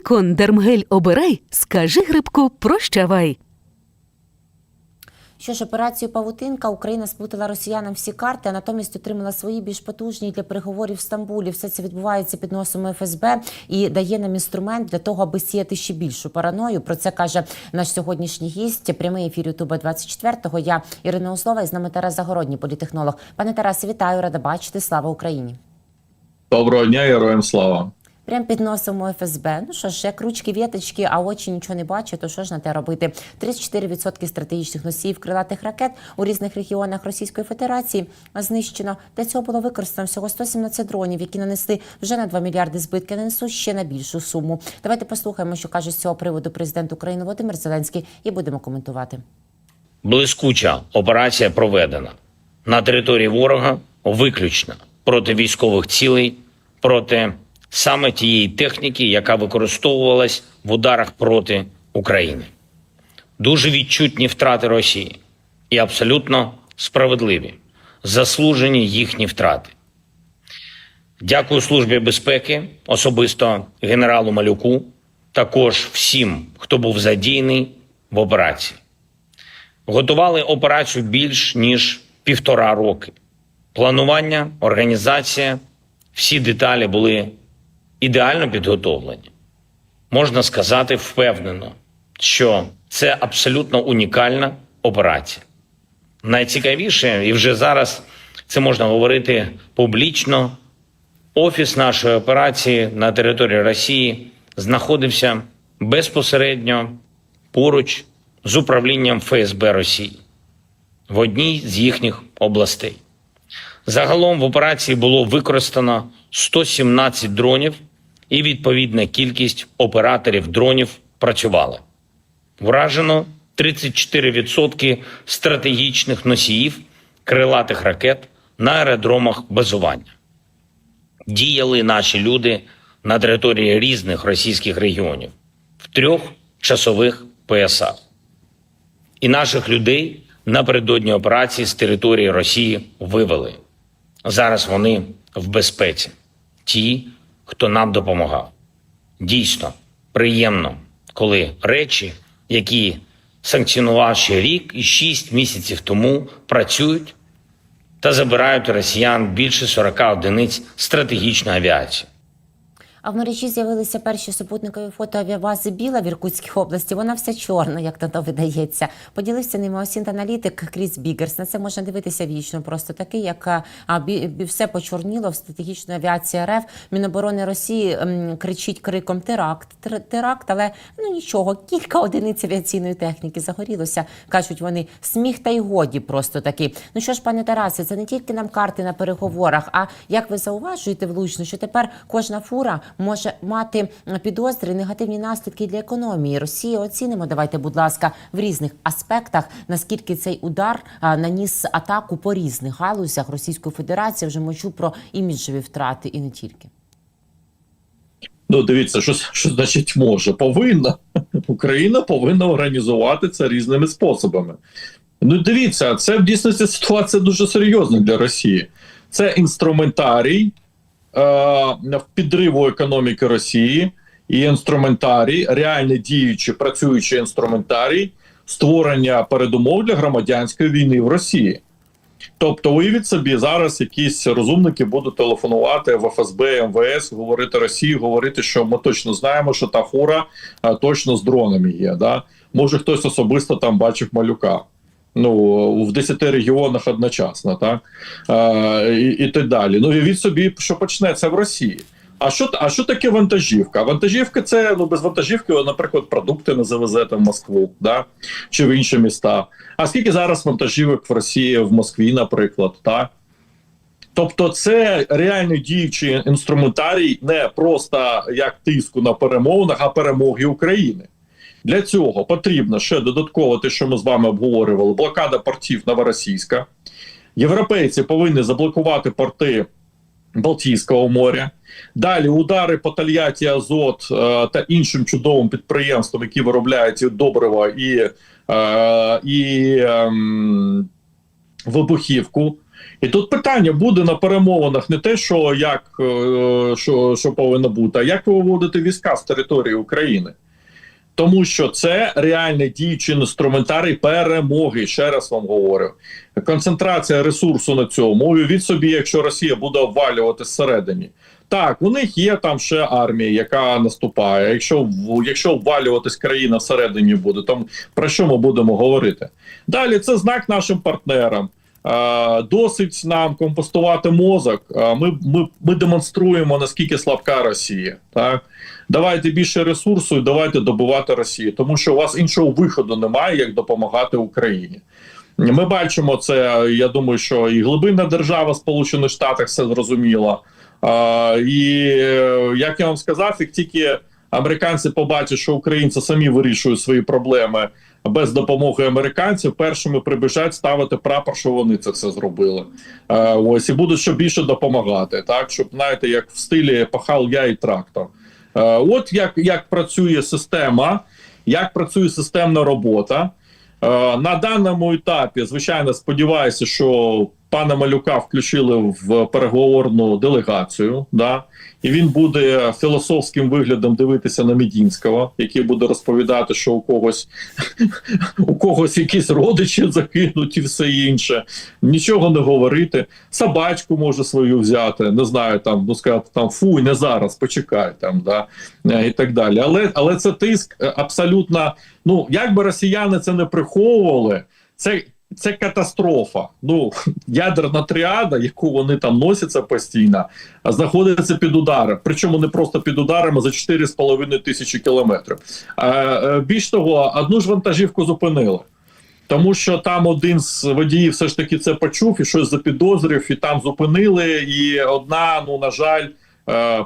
Нікон Дермгель обирай, скажи грибку прощавай. Що ж, операцію Павутинка Україна сплутала росіянам всі карти, а натомість отримала свої більш потужні для переговорів в Стамбулі. Все це відбувається під носом ФСБ і дає нам інструмент для того, аби сіяти ще більшу параною. Про це каже наш сьогоднішній гість. Прямий ефір Ютуба 24-го. Я Ірина Услова і з нами Тарас Загородній, політехнолог. Пане Тарасе, вітаю, рада бачити. Слава Україні! Доброго дня, героям слава. Прям під носом ФСБ. Ну що ж, як ручки віточки, а очі нічого не бачать, то що ж на те робити? 34% стратегічних носіїв крилатих ракет у різних регіонах Російської Федерації знищено. Для цього було використано всього 117 дронів, які нанесли вже на 2 мільярди збитки, нанесуть ще на більшу суму. Давайте послухаємо, що каже з цього приводу президент України Володимир Зеленський, і будемо коментувати. Блискуча операція проведена на території ворога виключно проти військових цілей, проти саме тієї техніки, яка використовувалась в ударах проти України. Дуже відчутні втрати Росії і абсолютно справедливі, заслужені їхні втрати. Дякую Службі безпеки, особисто генералу Малюку, також всім, хто був задіяний в операції. Готували операцію більш ніж півтора роки. Планування, організація, всі деталі були ідеально підготовлені. Можна сказати впевнено, що це абсолютно унікальна операція. Найцікавіше, і вже зараз це можна говорити публічно. Офіс нашої операції на території Росії знаходився безпосередньо поруч з управлінням ФСБ Росії в одній з їхніх областей. Загалом в операції було використано 117 дронів, і відповідна кількість операторів дронів працювала. Вражено 34% стратегічних носіїв крилатих ракет на аеродромах базування. Діяли наші люди на території різних російських регіонів в трьох часових поясах. І наших людей напередодні операції з території Росії вивели. Зараз вони в безпеці. Ті, хто нам допомагав. Дійсно приємно, коли речі, які санкціонував ще рік і шість місяців тому, працюють та забирають росіян більше 40 одиниць стратегічної авіації. А в мережі з'явилися перші супутникові фото авіабази Біла в Іркутській області. Вона вся чорна, як то видається. Поділився ними осінт-аналітик Кріс Бігерс. На це можна дивитися вічно. Просто такий, як а, бі, бі, все почорніло в стратегічної авіації РФ. Міноборони Росії м, кричить криком теракт, тер- теракт, але ну нічого, кілька одиниць авіаційної техніки загорілося. кажуть вони сміх та й годі. Просто таки. Ну що ж, пане Тарасе, це не тільки нам карти на переговорах. А як ви зауважуєте влучно, що тепер кожна фура може мати підозри, негативні наслідки для економії Росії. Оцінимо, давайте, будь ласка, в різних аспектах, наскільки цей удар наніс атаку по різних галузях Російської Федерації. Вже мовчу про іміджові втрати і не тільки. Ну, дивіться, що, що значить може. Повинна. Україна повинна організувати це різними способами. Ну, дивіться, це в дійсності ситуація дуже серйозна для Росії. Це інструментарій підриву економіки Росії і інструментарій, реально діючий, працюючий інструментарій створення передумов для громадянської війни в Росії. Тобто, уявіть собі, зараз якісь розумники будуть телефонувати в ФСБ, МВС, говорити Росії, говорити, що ми точно знаємо, що та фура а, точно з дронами є. Да? Може, хтось особисто там бачив малюка. Ну, в 10 регіонах одночасно, так? А, і, і так далі. Ну, уявіть собі, що почнеться в Росії. А що, а що таке вантажівка? Вантажівка це ну без вантажівки, наприклад, продукти не завезете в Москву, да? чи в інші міста. А скільки зараз вантажівок в Росії, в Москві, наприклад, так? Тобто, це реально діючий інструментарій не просто як тиску на перемовинах, а перемоги України. Для цього потрібно ще додатково те, що ми з вами обговорювали: блокада портів Новоросійська. Європейці повинні заблокувати порти Балтійського моря. Далі удари по Тольятті, Азот е, та іншим чудовим підприємствам, які виробляють добрива і, е, і ем, вибухівку. І тут питання буде на перемовинах не те, що як е, що, що повинно бути, а як ви виводите війська з території України. Тому що це реальний діючий інструментарій перемоги. Ще раз вам говорю. Концентрація ресурсу на цьому. Уявіть собі, якщо Росія буде обвалювати зсередині. Так, у них є там ще армія, яка наступає. Якщо якщо обвалюватись країна всередині буде, то про що ми будемо говорити? Далі це знак нашим партнерам. Е, Досить нам компостувати мозок. Е, Ми, ми, ми демонструємо наскільки слабка Росія. Так давайте більше ресурсу і давайте добувати Росію, тому що у вас іншого виходу немає, як допомагати Україні. Ми бачимо це. Я думаю, що і глибинна держава Сполучених Штатів все зрозуміла. І е, як я вам сказав, як тільки американці побачать, що українці самі вирішують свої проблеми без допомоги американців, першими прибіжать ставити прапор, що вони це все зробили. Е, ось і будуть ще більше допомагати, так щоб знаєте, як в стилі пахал я і трактор. Е, от як, як працює система, як працює системна робота. Е, На даному етапі, звичайно, сподіваюся, що пана Малюка включили в переговорну делегацію. Да? І він буде філософським виглядом дивитися на Медінського, який буде розповідати, що у когось у когось якісь родичі закинуть і все інше. Нічого не говорити. Собачку може свою взяти, не знаю, там ну сказати там фу, не зараз, почекай там, да е, і так далі. Але але це тиск е, абсолютно. Ну як би росіяни це не приховували, це. Це катастрофа. Ну ядерна тріада, яку вони там носяться постійно, а знаходиться під ударом. Причому не просто під ударами за 4,5 тисячі кілометрів. Е, е, більш того, одну ж вантажівку зупинили. Тому що там один з водіїв все ж таки це почув і щось запідозрив, і там зупинили. І одна, ну на жаль,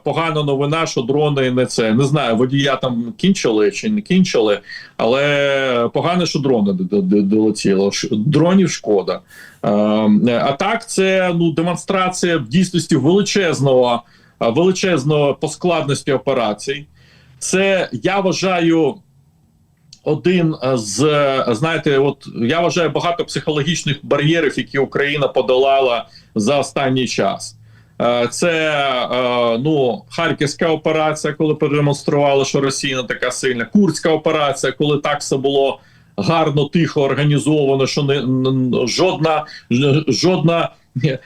погана новина, що дрони не це. Не знаю, водія там кінчили чи не кінчили, але погано, що дрони долетіло. Дронів шкода. Е, А так, це ну демонстрація в дійсності величезного, е, величезного по складності операцій. Це я вважаю один з знаєте, от я вважаю багато психологічних бар'єрів, які Україна подолала за останній час. Е, Це е, ну харківська операція, коли продемонстрували, що Росія не така сильна. Курська операція, коли так все було гарно, тихо організовано, що не жодна жодна. е,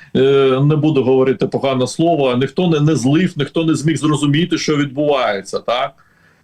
Не буду говорити погане слово. Ніхто не, не злив, ніхто не зміг зрозуміти, що відбувається, так.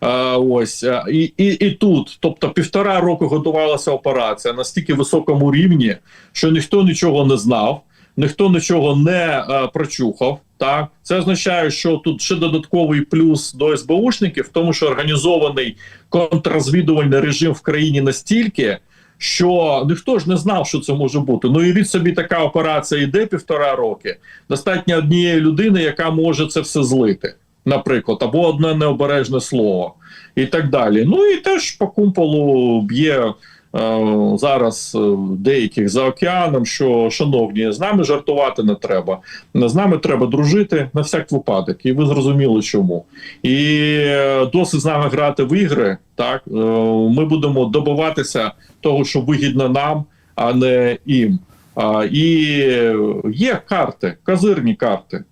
А, ось і, і, і тут, тобто півтора року готувалася операція на стільки високому рівні, що ніхто нічого не знав, ніхто нічого не а, прочухав. Так, це означає, що тут ще додатковий плюс до СБУшників, в тому що організований контррозвідувальний режим в країні настільки. Що ніхто ж не знав, що це може бути. Ну і від собі така операція йде півтора роки. Достатньо однієї людини, яка може це все злити наприклад, або одне необережне слово, і так далі. Ну і теж по кумполу б'є е, зараз е, деяких за океаном, що шановні, з нами жартувати не треба. З нами треба дружити на всяк випадок, і ви зрозуміли чому. І е, досить з нами грати в ігри. Так е, ми будемо добиватися того, що вигідно нам, а не їм. І є карти, козирні карти.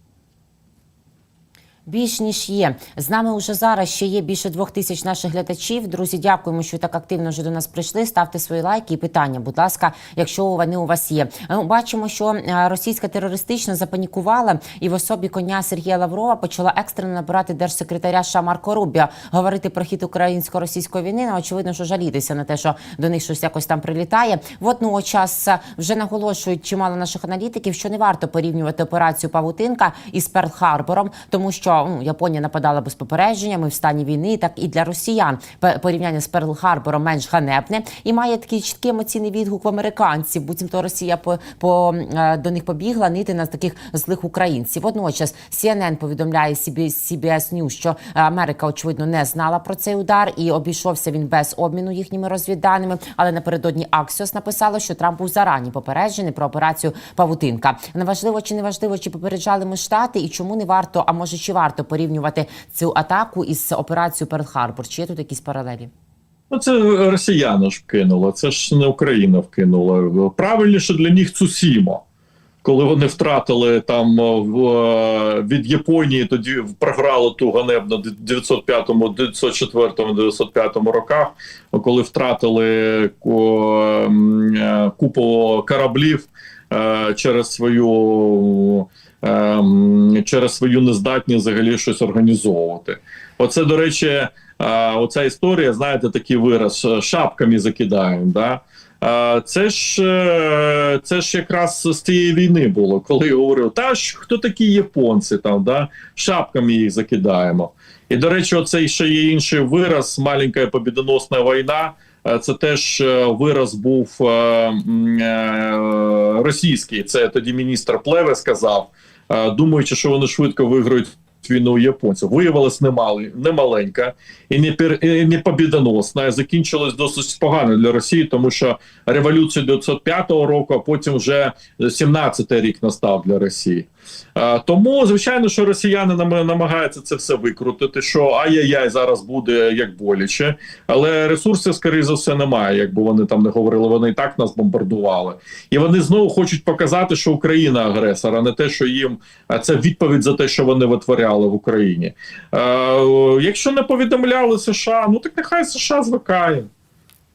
Більш ніж є. З нами уже зараз ще є більше двох тисяч наших глядачів. Друзі, дякуємо, що так активно вже до нас прийшли. Ставте свої лайки і питання, будь ласка, якщо вони у вас є. Е, Бачимо, що е, російська терористична запанікувала і в особі коня Сергія Лаврова почала екстрено набирати держсекретаря США Марко Рубіо, говорити про хід українсько-російської війни. Ну, очевидно, що жалітися на те, що до них щось якось там прилітає. Водночас е, вже наголошують чимало наших аналітиків, що не варто порівнювати операцію Павутинка із Перл-Харбором, тому що ну, Японія нападала без попередження. Ми в стані війни. Так і для росіян порівняння з Перл-Харбором менш ганебне і має такий чіткий емоційний відгук в американців. Буцімто Росія по, по е, до них побігла нити на таких злих українців. Водночас CNN повідомляє CBS, News, що Америка очевидно не знала про цей удар і обійшовся він без обміну їхніми розвідданими. Але напередодні Axios написало, що Трамп був зарані попереджений про операцію Павутинка. Неважливо чи не важливо, чи попереджали ми штати, і чому не варто, а може чи варто порівнювати цю атаку із операцією Перл-Харбор? Чи є тут якісь паралелі? Ну, це росіяни ж вкинули, це ж не Україна вкинула. Правильніше для них Цусімо. коли вони втратили там е, в, е, від Японії, тоді програли ту ганебну 905-му, 904-му, 905 роках, коли втратили е, купу кораблів через свою. Через свою нездатність взагалі щось організовувати. Оце, до речі, е, оця історія, знаєте, такий вираз е, шапками закидаємо. Да? Е, Це ж це ж якраз з цієї війни було, коли я говорив, та ж хто такі японці там, да? шапками їх закидаємо. І до речі, оцей ще є інший вираз маленька побідоносна війна. Це теж вираз був російський. Це тоді міністр Плеве сказав, думаючи, що вони швидко виграють війну японців. Виявилось немали, немаленька і не пер, і не побідоносна. Закінчилось досить погано для Росії, тому що революція 905 року, а потім вже 17-й рік настав для Росії. Тому, звичайно, що росіяни намагаються це все викрутити. Що ай-яй-яй зараз буде як боляче, але ресурсів, скоріше за все, немає. Якби вони там не говорили, вони і так нас бомбардували. І вони знову хочуть показати, що Україна агресор, а не те, що їм це відповідь за те, що вони витворяли в Україні. Якщо не повідомляли США, ну так нехай США звикає.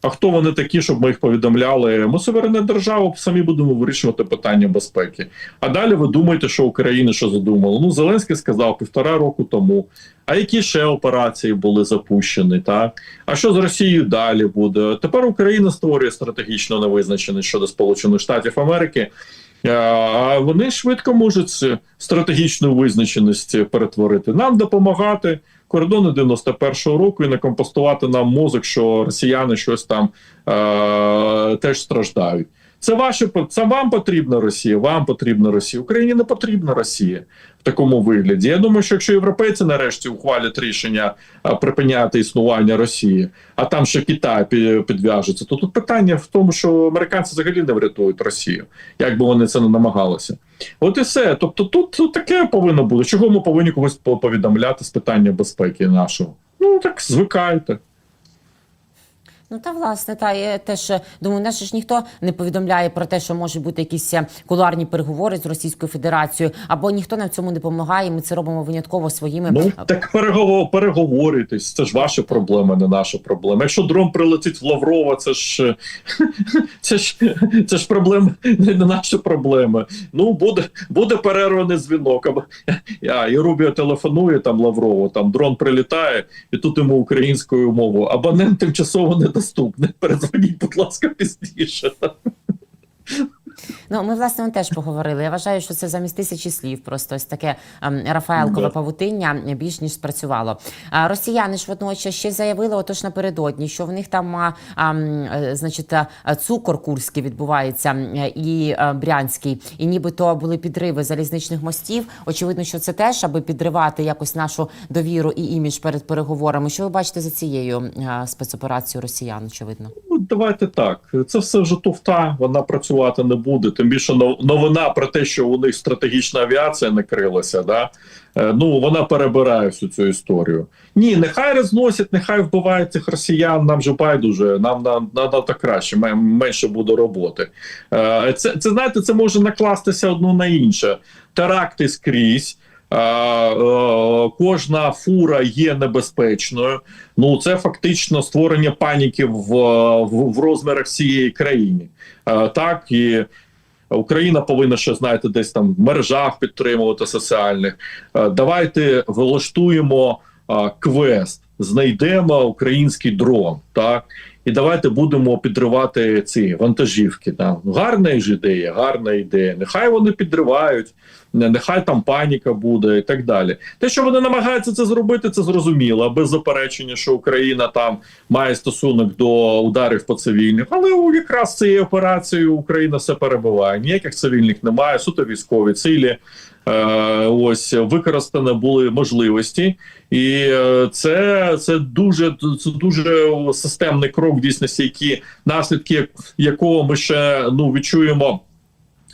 А хто вони такі, щоб ми їх повідомляли? Ми суверенна держава, самі будемо вирішувати питання безпеки. А далі ви думаєте, що Україна що задумала? Ну, Зеленський сказав півтора року тому. А які ще операції були запущені? Так а що з Росією далі буде? Тепер Україна створює стратегічно невизначеність щодо Сполучених Штатів Америки. Е, А вони швидко можуть стратегічну визначеність перетворити. Нам допомагати кордони 91-го року і не компостувати нам мозок, що росіяни щось там е- теж страждають. Це ваше це вам потрібна Росія, вам потрібна Росія. Україні не потрібна Росія в такому вигляді. Я думаю, що якщо європейці нарешті ухвалять рішення припиняти існування Росії, а там ще Китай підв'яжеться, то тут питання в тому, що американці взагалі не врятують Росію, як би вони це не намагалися. От і все. Тобто, тут, таке повинно бути. Чого ми повинні когось повідомляти з питання безпеки нашого? Ну так звикайте. Ну та власне, та я теж е, думаю, нас ж ніхто не повідомляє про те, що можуть бути якісь е, кулуарні переговори з Російською Федерацією, або ніхто нам в цьому не допомагає. Ми це робимо винятково своїми Ну так переговор, переговорюйтесь. Це ж ваша проблема, не наша проблема. Якщо дрон прилетить в Лаврова, це ж це ж це ж проблема, не наша проблема. Ну буде буде перерваний дзвінок. А, і Рубіо телефонує там Лаврову, там дрон прилітає, і тут йому українською мовою. Абонент тимчасово недоступний. Передзвоніть, будь ласка, пізніше. Ну, ми власне он теж поговорили. Я вважаю, що це замість тисячі слів. Просто ось таке ем, Рафаелкове павутиння більш ніж спрацювало. Росіяни ж водночас ще заявили, отож напередодні, що в них там, а, а, е, значить, цукор курський відбувається е, і е, брянський, і нібито були підриви залізничних мостів. Очевидно, що це теж, аби підривати якось нашу довіру і імідж перед переговорами. Що ви бачите за цією е, спецоперацією росіян? Очевидно. Ну, давайте так. Це все вже туфта, вона працювати не буде. Тим більше новина про те, що у них стратегічна авіація накрилася, да? е, ну вона перебирає всю цю історію. Ні, нехай розносять, нехай вбивають цих росіян. Нам же байдуже, нам на, на, на так краще, менше буде роботи. Е, Це, це знаєте, це може накластися одно на інше. Теракти скрізь. Е, Кожна фура є небезпечною. Ну це фактично створення паніки в, в, в розмірах всієї країни. Е, Так і Україна повинна ще знаєте, десь там в мережах підтримувати соціальних. Е, Давайте влаштуємо квест, знайдемо український дрон. Так і давайте будемо підривати ці вантажівки. Там гарна ж ідея, гарна ідея. Нехай вони підривають, нехай там паніка буде і так далі. Те, що вони намагаються це зробити, це зрозуміло, без заперечення, що Україна там має стосунок до ударів по цивільних. Але якраз цією операцією Україна все перебуває. Ніяких цивільних немає, суто військові цілі. Е, ось використані були можливості, і е, це, це дуже це дуже системний крок дійсності, які наслідки якого ми ще ну відчуємо.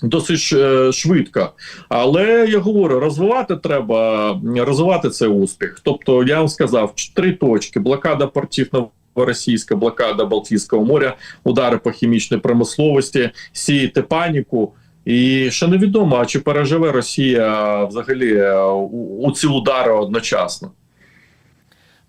Досить е, швидко, але я говорю, розвивати треба розвивати цей успіх. Тобто, я вам сказав, три точки: блокада портів новоросійська, блокада Балтійського моря, удари по хімічній промисловості, сіяти паніку. І ще невідомо, чи переживе Росія взагалі е, у ці удари одночасно.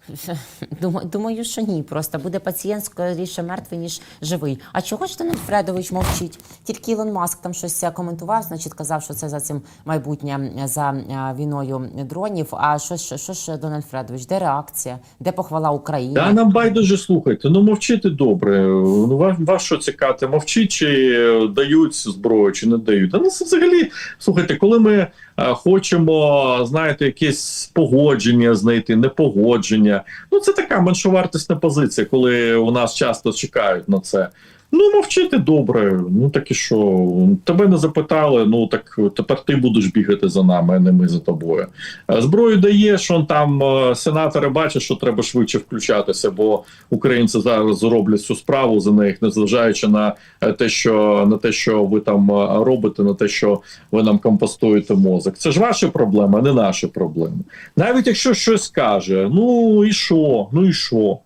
Думаю, що ні. Просто буде пацієнт скоріше мертвий, ніж живий. А чого ж Дональд Фредович мовчить? Тільки Ілон Маск там щось коментував, значить казав, що це за цим майбутнє е, за е, війною дронів. А що ж що ж Дональд Фредович? Де реакція? Де похвала Україні? Та нам байдуже слухайте. Ну мовчити добре. Ну вас, вас що цікати, мовчить, чи е, дають зброю, чи не дають. Та ну це взагалі слухайте, коли ми хочемо, знаєте, якесь погодження знайти, непогодження. Ну це така меншовартісна позиція, коли у нас часто чекають на це. Ну, мовчити добре. Ну так і що? Тебе не запитали. Ну так тепер ти будеш бігати за нами, а не ми за тобою. Е, Зброю даєш, он там е, сенатори бачать, що треба швидше включатися, бо українці зараз зроблять цю справу за них, незважаючи на е, те, що на те, що ви там робите, на те, що ви нам компостуєте мозок. Це ж ваші проблеми, а не наші проблеми. Навіть якщо щось каже, ну і що? Ну і що?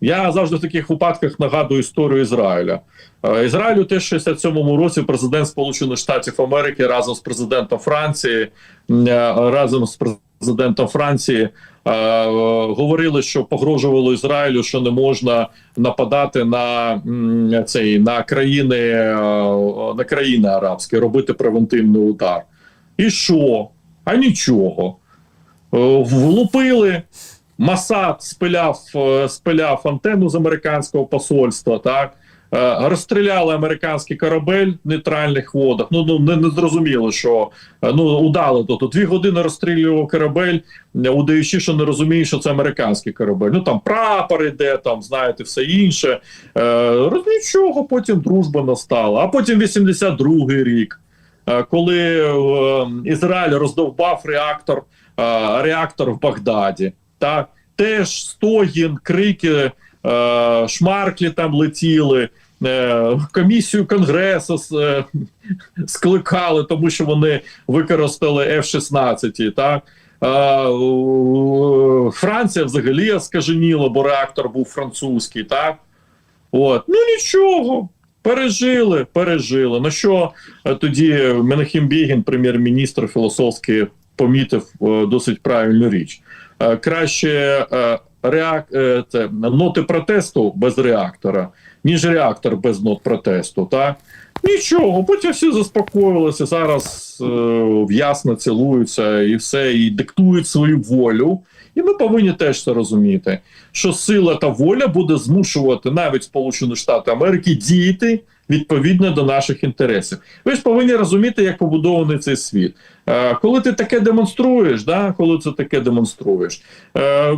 Я завжди в таких випадках нагадую історію Ізраїля. Е, Ізраїлю теж в 67-му році президент Сполучених Штатів Америки разом з президентом Франції е, разом з президентом Франції е, говорили, що погрожувало Ізраїлю, що не можна нападати на цей на країни на країни арабські, робити превентивний удар. І що? А нічого. Влупили. Масад спиляв, е, спиляв антенну з американського посольства, так Е, розстріляли американський корабель в нейтральних водах. Ну ну не, не зрозуміло, що е, ну удали то. Дві години розстрілював корабель, удаючи, що не розуміє, що це американський корабель. Ну там прапор іде, там знаєте, все інше. Е, нічого, потім дружба настала. А потім 82-й рік, коли Ізраїль роздовбав реактор, реактор в Багдаді. Так, теж стогін, крики, е, шмарклі там летіли. Е, комісію конгресу е, скликали, тому що вони використали F-16. Так? Е, Франція взагалі скаженіла, бо реактор був французький. Так? От. Ну нічого. Пережили, пережили. На що е, тоді Менахім Бігін, прем'єр-міністр філософський, помітив досить правильну річ. Е, краще е, реак... е, це, ноти протесту без реактора, ніж реактор без нот протесту. Так? Нічого, потім всі заспокоїлися. Зараз е, в'ясно цілуються і все, і диктують свою волю. І ми повинні теж це розуміти, що сила та воля буде змушувати навіть Сполучені Штати Америки діяти відповідно до наших інтересів. Ви ж повинні розуміти, як побудований цей світ. Е, коли ти таке демонструєш, да, коли це таке демонструєш, е,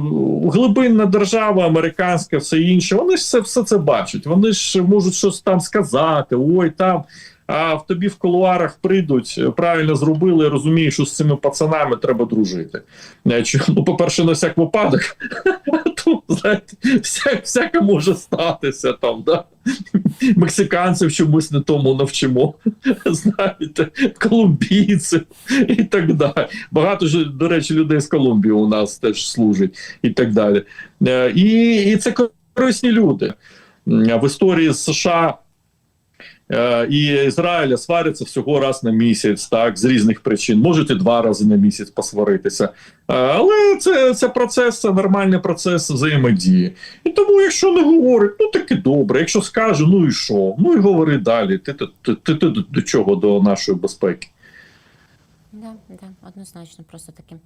глибинна держава, американська, все інше, вони ж все, все це бачать. Вони ж можуть щось там сказати, ой, там. А в тобі в кулуарах прийдуть, правильно зробили, розумієш, що з цими пацанами треба дружити. Е, чи- Ну, по-перше, на всяк випадок, а знаєте, вся, всяке може статися там, да? Мексиканців чомусь не тому навчимо, знаєте, колумбійців і так далі. Багато ж, до речі, людей з Колумбії у нас теж служить і так далі. Е, І, і це корисні люди. В історії США і Ізраїля сваряться всього раз на місяць, так, з різних причин. Можуть і два рази на місяць посваритися. Е, Але це, це процес, це нормальний процес взаємодії. І тому, якщо не говорить, ну таки добре. Якщо скаже, ну і що? Ну і говори далі. Ти, ти, ти, ти, ти до чого до нашої безпеки? Да, да, однозначно, просто таки.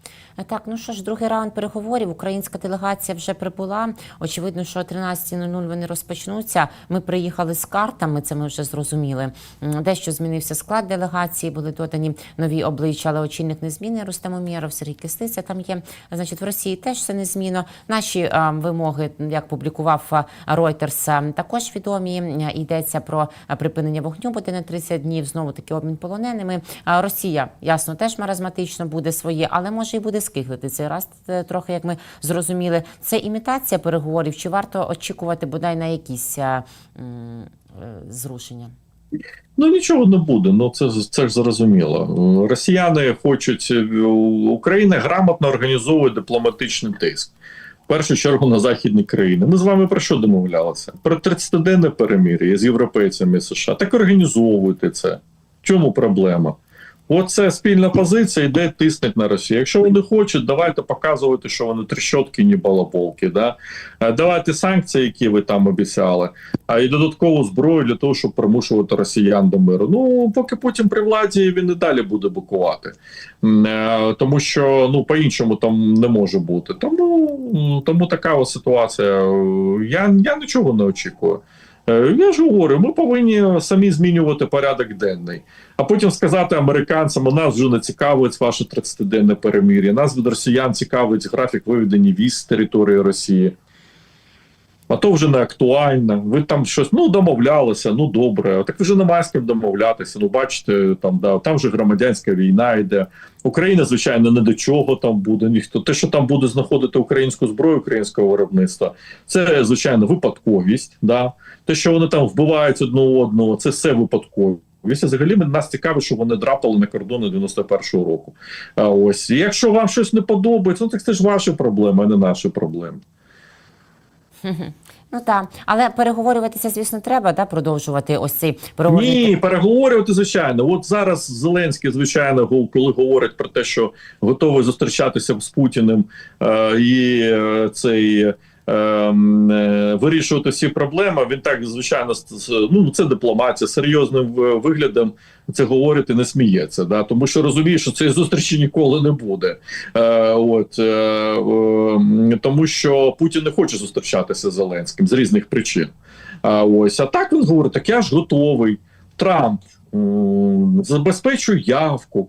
Так, ну що ж, другий раунд переговорів. Українська делегація вже прибула. Очевидно, що о 13.00 вони розпочнуться. Ми приїхали з картами, це ми вже зрозуміли. Дещо змінився склад делегації, були додані нові обличчя, але очільник не зміни. Рустем Умєров, Сергій Кистиця там є. Значить, в Росії теж це незмінно. Наші е, вимоги, як публікував Reuters, також відомі. Йдеться про припинення вогню буде на 30 днів. Знову таки обмін полоненими. А Росія, ясно, теж маразматично буде своє, але може і буде скиглити цей раз. е, Трохи як ми зрозуміли, це імітація переговорів. Чи варто очікувати бодай на якісь е, е, зрушення? Ну нічого не буде. Ну це це ж зрозуміло. Росіяни хочуть Україна грамотно організовує дипломатичний тиск. В першу чергу на західні країни. Ми з вами про що домовлялися? Про 30-денне перемир'я з європейцями США. Так організовуйте це. В чому проблема? Оце спільна позиція, йде тиснуть на Росію. Якщо вони хочуть, давайте показувати, що вони трещотки, ні балаболки. Да? Е, Давайте санкції, які ви там обіцяли, а і додаткову зброю для того, щоб примушувати росіян до миру. Ну поки Путін при владі він і далі буде бикувати, М, е, тому що ну по-іншому там не може бути. Тому, тому така ось ситуація. Е, Я, я нічого не очікую. Е, Я ж говорю, ми повинні самі змінювати порядок денний, а потім сказати американцям: нас вже не цікавить ваше 30-денне перемир'я. Нас від росіян цікавить графік виведення військ з території Росії. А то вже не актуально. Ви там щось ну домовлялися, ну добре. Так вже немає з ким домовлятися. Ну бачите, там да там вже громадянська війна йде. Україна, звичайно, не до чого там буде. Ніхто те, що там буде знаходити українську зброю українського виробництва, це звичайно випадковість. Да, те, що вони там вбивають одне одного, це все випадковість. Взагалі нас цікавить, що вони драпали на кордони 91-го року. А ось І якщо вам щось не подобається, ну так це ж ваші проблеми, а не наші проблеми. Ну так, але переговорюватися, звісно, треба да, продовжувати ось цей переговорний Ні, переговорювати звичайно. От зараз Зеленський, звичайно, коли говорить про те, що готовий зустрічатися з Путіним е, і е, цей. Е, м, е, Вирішувати всі проблеми, він так звичайно ну це дипломатія серйозним е, виглядом це говорити не сміється, да тому що розуміє, що цієї зустрічі ніколи не буде. Е, от е, е, тому, що Путін не хоче зустрічатися з Зеленським з різних причин. А ось а так він говорить: так я ж готовий. Трамп м, забезпечує явку.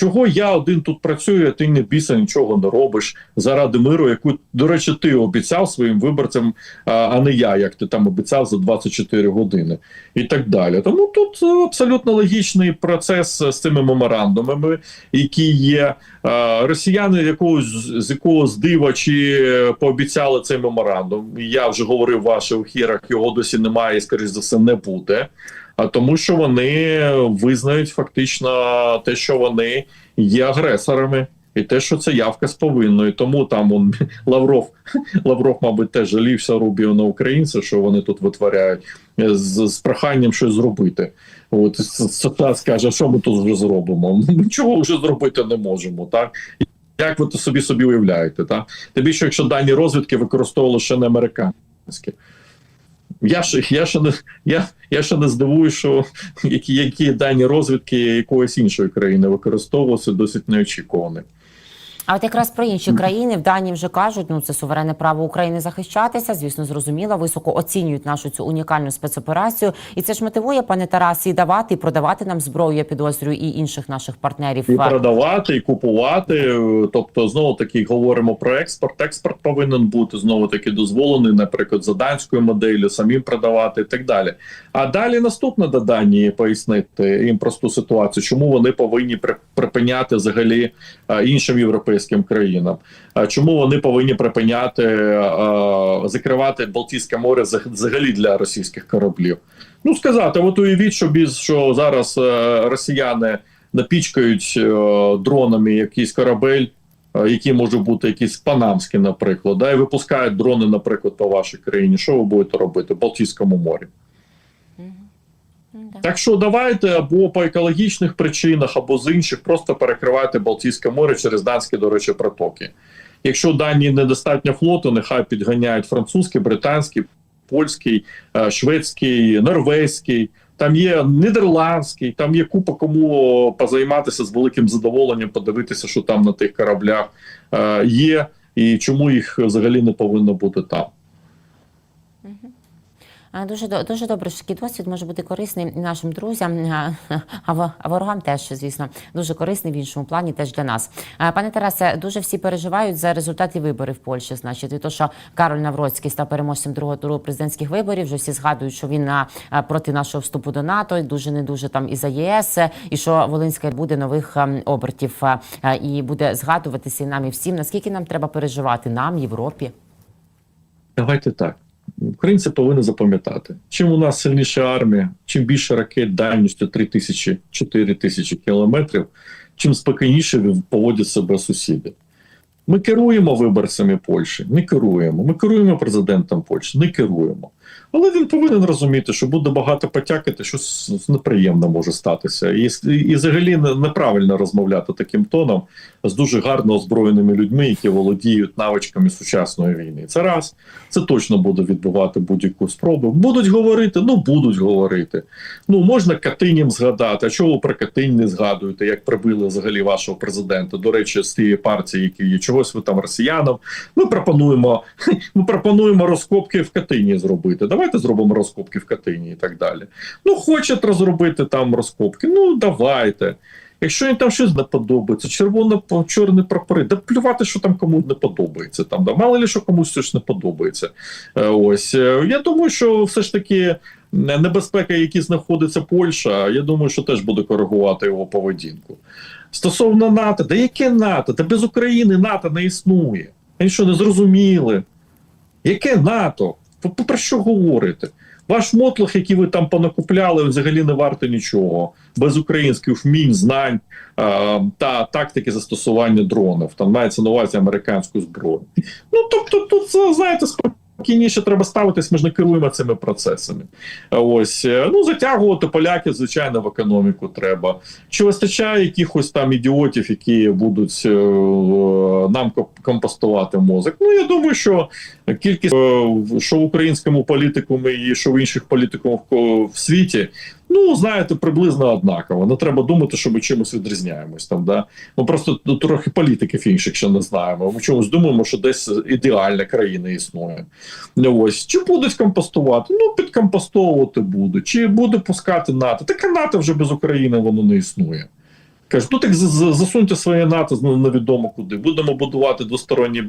Чого я один тут працюю, а ти не біса нічого не робиш заради миру, яку, до речі, ти обіцяв своїм виборцям, а, не я, як ти там обіцяв за 24 години, і так далі. Тому тут е, абсолютно логічний процес з цими меморандумами, які є. Е, Росіяни якогось з якогось дива чи пообіцяли цей меморандум. Я вже говорив в ваших ефірах, його досі немає і, скоріш за все, не буде. А тому, що вони визнають фактично те, що вони є агресорами, і те, що це явка з повинною. Тому там он Лавров, Лавров, мабуть, теж жалівся Рубію на українців, що вони тут витворяють е, з, з проханням щось зробити. От США скаже, що ми тут вже зробимо? Ми нічого вже зробити не можемо, так. Як ви то собі собі уявляєте, так? Тим більше, якщо дані розвідки використовували ще не американські. Я ж я ще не я, я ще не здивую, що які, які дані розвідки якоїсь іншої країни використовувалися досить неочікувані. А от якраз про інші країни в Данії вже кажуть, ну це суверенне право України захищатися. Звісно, зрозуміло, високо оцінюють нашу цю унікальну спецоперацію, і це ж мотивує, пане Тарас, і давати, і продавати нам зброю. Я підозрюю, і інших наших партнерів. І продавати, і купувати. Тобто, знову таки говоримо про експорт. Експорт повинен бути знову таки дозволений, наприклад, за данською моделлю, самим продавати і так далі. А далі наступне до Данії пояснити їм просту ситуацію, чому вони повинні при- припиняти взагалі е, іншим європейським країнам. Чому вони повинні припиняти е, закривати Балтійське море взагалі для російських кораблів? Ну сказати, от уявіть, що біз що зараз е, росіяни напічкають е, дронами якийсь корабель, який може бути якийсь панамський, наприклад, да, і випускають дрони, наприклад, по вашій країні. Що ви будете робити в Балтійському морі? Так що давайте або по екологічних причинах, або з інших просто перекривайте Балтійське море через данські, до речі, протоки. Якщо дані недостатньо флоту, нехай підганяють французький, британський, польський, е, шведський, норвезький. Там є нідерландський, там є купа кому позайматися з великим задоволенням, подивитися, що там на тих кораблях е, є, і чому їх взагалі не повинно бути там. Дуже дуже добре, що такий досвід може бути корисний нашим друзям, а, ворогам теж, звісно, дуже корисний в іншому плані, теж для нас. Пане Тарасе, дуже всі переживають за результати виборів в Польщі. Значить, і то, що Кароль Навроцький став переможцем другого туру президентських виборів. Вже всі згадують, що він проти нашого вступу до НАТО, і дуже не дуже там і за ЄС, і що Волинська буде нових обертів і буде згадуватися і нам і всім. Наскільки нам треба переживати нам, Європі? Давайте так. Українці повинні запам'ятати, чим у нас сильніша армія, чим більше ракет дальністю 3 тисячі 4 тисячі кілометрів, чим спокійніше поводять себе сусіди. Ми керуємо виборцями Польщі, не керуємо. Ми керуємо президентом Польщі, не керуємо. Але він повинен розуміти, що буде багато потякати, щось неприємне може статися. І, і взагалі неправильно розмовляти таким тоном з дуже гарно озброєними людьми, які володіють навичками сучасної війни. Це раз, це точно буде відбивати будь-яку спробу. Будуть говорити, ну будуть говорити. Ну можна Катинім згадати. А чого ви про Катинь не згадуєте, як прибили взагалі вашого президента? До речі, з тієї партії, які є чогось ви там росіянам. Ми пропонуємо, ми пропонуємо розкопки в Катині зробити. Давайте зробимо розкопки в Катині і так далі. Ну, хочуть розробити там розкопки. Ну давайте. Якщо їм там щось не подобається, червоно чорні прапори, да плювати, що там комусь не подобається. Там да мало ли що комусь щось не подобається. Е, Ось Е, я думаю, що все ж таки е, небезпека, які знаходиться Польща, я думаю, що теж буде коригувати його поведінку. Стосовно НАТО, да яке НАТО? Та без України НАТО не існує. Вони що не зрозуміли? Яке НАТО? Про що говорите? Ваш мотлох, який ви там понакупляли, взагалі не варто нічого. Без українських вмінь, знань е, та тактики застосування дронів. Там мається на увазі американську зброю. Ну тобто, тут це, знаєте, спокійніше треба ставитись, ми ж не керуємо цими процесами. Ось е, ну затягувати поляків, звичайно, в економіку треба. Чи вистачає якихось там ідіотів, які будуть е, нам компостувати мозок? Ну я думаю, що кількість е, що в українському політикумі і що в інших політикумах в світі. Ну, знаєте, приблизно однаково. Не треба думати, що ми чимось відрізняємось там. Да? Ми просто ну, трохи політиків інших ще не знаємо. Ми чомусь думаємо, що десь ідеальна країна існує. Ну, Ось чи будуть компостувати? Ну, підкомпостовувати будуть, чи буде пускати НАТО. Таке НАТО вже без України воно не існує. Кажуть, ну так засуньте своє НАТО ну, невідомо куди. Будемо будувати двосторонні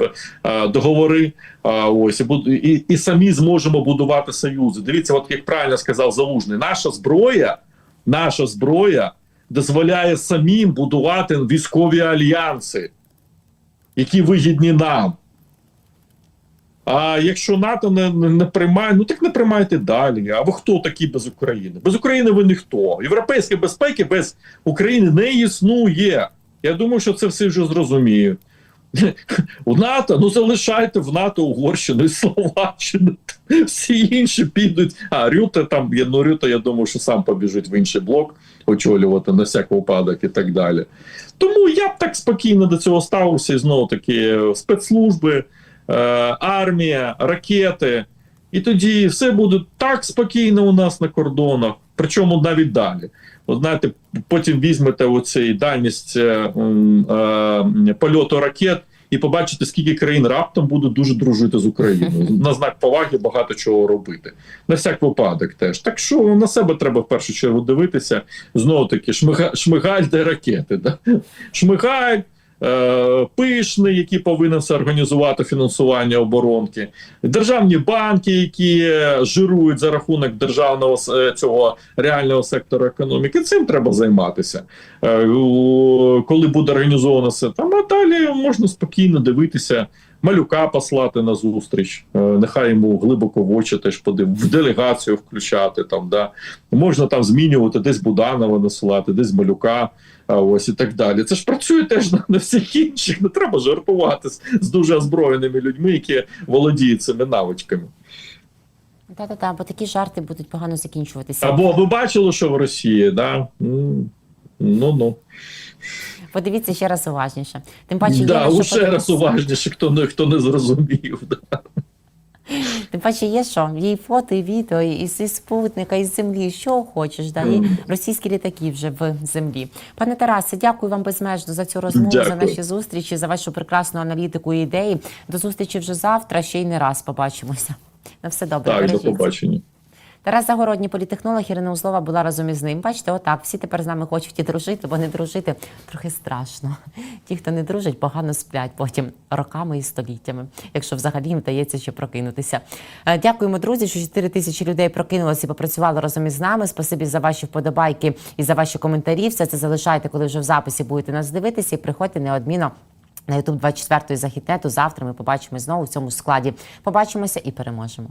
е, договори. А, ось і, і, і самі зможемо будувати союзи. Дивіться, от як правильно сказав Залужний, наша зброя, наша зброя дозволяє самим будувати військові альянси, які вигідні нам. А якщо НАТО не, не, приймає, ну так не приймайте далі. А ви хто такі без України? Без України ви ніхто. Європейської безпеки без України не існує. Я думаю, що це всі вже зрозуміють. У НАТО, ну залишайте в НАТО Угорщину і Словаччину. Всі інші підуть. А Рюте там, ну Рюте, я думаю, що сам побіжить в інший блок очолювати на всяк випадок і так далі. Тому я б так спокійно до цього ставився і знову таки спецслужби, армія, ракети. І тоді все буде так спокійно у нас на кордонах, причому навіть далі. От знаєте, потім візьмете оцей дальність е, е, польоту ракет і побачите, скільки країн раптом будуть дуже дружити з Україною. На знак поваги багато чого робити. На всяк випадок теж. Так що на себе треба в першу чергу дивитися. Знову таки, шмига, шмигаль де ракети. Да? Шмигаль, е, пишний, який повинен все організувати фінансування оборонки, державні банки, які жирують за рахунок державного е, цього реального сектору економіки. Цим треба займатися. Е, коли буде організовано все там, а далі можна спокійно дивитися. Малюка послати на зустріч, е, нехай йому глибоко в очі теж подив, в делегацію включати там. Да можна там змінювати десь Буданова насилати, десь малюка. Ось і так далі. Це ж працює теж на, на всіх інших. Не треба жартувати з, з дуже озброєними людьми, які володіють цими навичками. Та-та-та, бо такі жарти будуть погано закінчуватися. Або ви бачили, що в Росії, да? Ну ну Подивіться ще раз уважніше. Тим паче, да, що ще раз уважніше, хто не хто не зрозумів. Да. Тим паче є що? Є і фото, і відео, і зі спутника, і з землі, що хочеш, да? і російські літаки вже в землі. Пане Тарасе, дякую вам безмежно за цю розмову, за наші зустрічі, за вашу прекрасну аналітику і ідеї. До зустрічі вже завтра, ще й не раз побачимося. На все добре. Так, до побачення. Тарас Загородній політехнолог Ірина Узлова була разом із ним. Бачите, отак всі тепер з нами хочуть і дружити, бо не дружити трохи страшно. Ті, хто не дружить, погано сплять потім роками і століттями, якщо взагалі їм вдається ще прокинутися. Е, Дякуємо, друзі, що 4 тисячі людей прокинулося і попрацювали разом із нами. Спасибі за ваші вподобайки і за ваші коментарі. Все це залишайте, коли вже в записі будете нас дивитися, і приходьте неодмінно. На Ютуб 24 західнету. Завтра ми побачимось знову в цьому складі. Побачимося і переможемо.